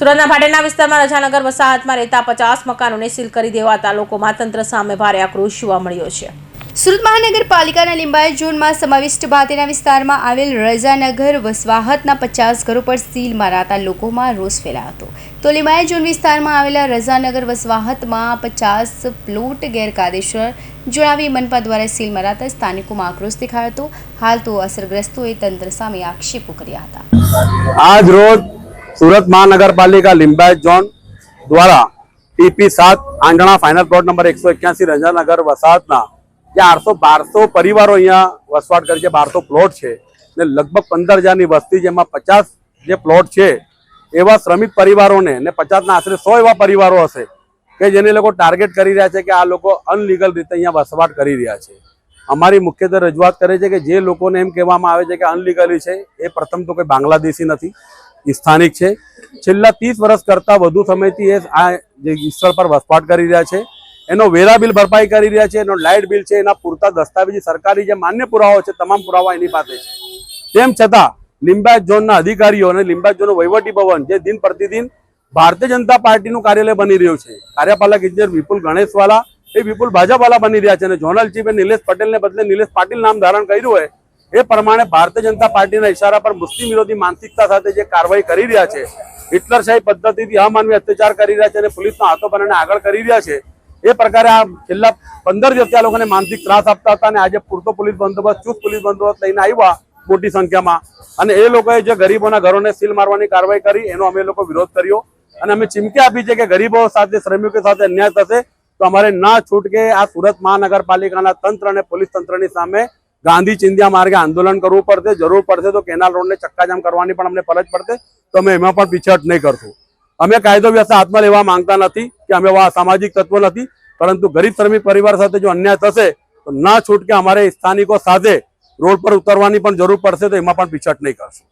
સુરતના ભાટેના વિસ્તારમાં રજાનગર વસાહતમાં રહેતા પચાસ મકાનોને સીલ કરી દેવાતા લોકોમાં તંત્ર સામે ભારે આક્રોશ જોવા મળ્યો છે. સુરત મહાનગરપાલિકાના લિંબાયત ઝોનમાં સમાવિષ્ટ ભાતેના વિસ્તારમાં આવેલ રજાનગર વસવાહતના પચાસ ઘરો પર સીલ મારાતા લોકોમાં રોષ ફેલાયો હતો. તો લિંબાયત ઝોન વિસ્તારમાં આવેલા રજાનગર વસવાહતમાં પચાસ પ્લોટ ગેરકાયદેસર જણાવી મનપા દ્વારા સીલ મરાતા સ્થાનિકોમાં આક્રોશ દેખાયો હતો. હાલ તો અસરગ્રસ્તોએ તંત્ર સામે આક્ષેપો કર્યા હતા. આજ રોજ સુરત મહાનગરપાલિકા લિંબાયત ઝોન દ્વારા ટીપી સાત આંગણા ફાઇનલ પ્લોટ નંબર એકસો એક્યાસી રંજાનગર વસાહતના જ્યાં આઠસો બારસો પરિવારો અહીંયા વસવાટ કરી છે, બારસો પ્લોટ છે ને લગભગ પંદર હજારની વસ્તી જેમાં પચાસ જે પ્લોટ છે એવા શ્રમિક પરિવારોને ને પચાસના આશરે સો એવા પરિવારો હશે કે જેને લોકો ટાર્ગેટ કરી રહ્યા છે કે આ લોકો અનલીગલ રીતે અહીંયા વસવાટ કરી રહ્યા છે. અમારી મુખ્યત્વે રજૂઆત કરે છે કે જે લોકોને એમ કહેવામાં આવે છે કે અનલીગલી છે, એ પ્રથમ તો કોઈ બાંગ્લાદેશી નથી. સ્થાનિક છે. છેલ્લા ત્રીસ વર્ષ કરતાં વધુ સમયથી એ આ જે સ્થળ પર વસવાટ કરી રહ્યા છે. એનો વેરા બિલ ભરપાઈ કરી રહ્યા છે, એનો લાઇટ બિલ છે, એના પૂરતા દસ્તાવેજી સરકારી જે માન્ય પુરાવાઓ છે, તમામ પુરાવા એની પાસે છે. તેમ છતાં, લિંબાયત ઝોનના અધિકારીઓ અને લિંબાયત ઝોનનું વહીવટી ભવન જે દિન પ્રતિદિન ભારતીય જનતા પાર્ટીનું કાર્યાલય બની રહ્યું છે. કાર્યપાલક ઇજનેર વિપુલ ગણેશવાલા, એ વિપુલ ભાજપવાલા બની રહ્યા છે અને ઝોનલ ચીફે નિલેશ પટેલને બદલે નિલેશ પાટીલ નામ ધારણ કર્યું હોય એ પ્રમાણે ભારતીય જનતા પાર્ટીના ઇશારા પર મુસ્લિમ વિરોધી માનસિકતા સાથે જે કાર્યવાહી કરી રહ્યા છે હિટલરશાહી પદ્ધતિથી અમાનવી અત્યાચાર કરી રહ્યા છે અને પોલીસના હાથો બનાવીને આગળ કરી રહ્યા છે, એ પ્રકારે આ છેલ્લા પંદર દિવસથી આ લોકોને માનસિક ત્રાસ આપતા હતા અને આજે પૂરતો પોલીસ બંદોબસ્ત, ચુસ્ત પોલીસ બંદોબસ્ત લઈને આવ્યા મોટી સંખ્યામાં. અને એ લોકોએ જે ગરીબોના ઘરોને સીલ મારવાની કાર્યવાહી કરી, એનો અમે લોકો વિરોધ કર્યો. અને અમે ચીમકી આપી છે કે ગરીબો સાથે, શ્રમિકો સાથે અન્યાય થશે, તો અમારે ના છૂટકે આ સુરત મહાનગરપાલિકાના તંત્ર અને પોલીસ તંત્રની સામે ગાંધી ચિંધ્યા માર્ગે આંદોલન કરવું પડશે, જરૂર પડશે તો કેનાલ રોડને ચક્કાજામ કરવાની પણ અમને ફરજ પડશે, તો અમે એમાં પણ પીછટ નહીં કરશું. અમે કાયદો વ્યવસ્થા હાથમાં લેવા માંગતા નથી કે અમે સામાજિક તત્વ નથી, પરંતુ ગરીબ શ્રમિક પરિવાર સાથે જો અન્યાય થશે, તો ના છૂટકે અમારે સ્થાનિકો સાથે રોડ પર ઉતરવાની પણ જરૂર પડશે, તો એમાં પણ પીછટ નહીં કરશું.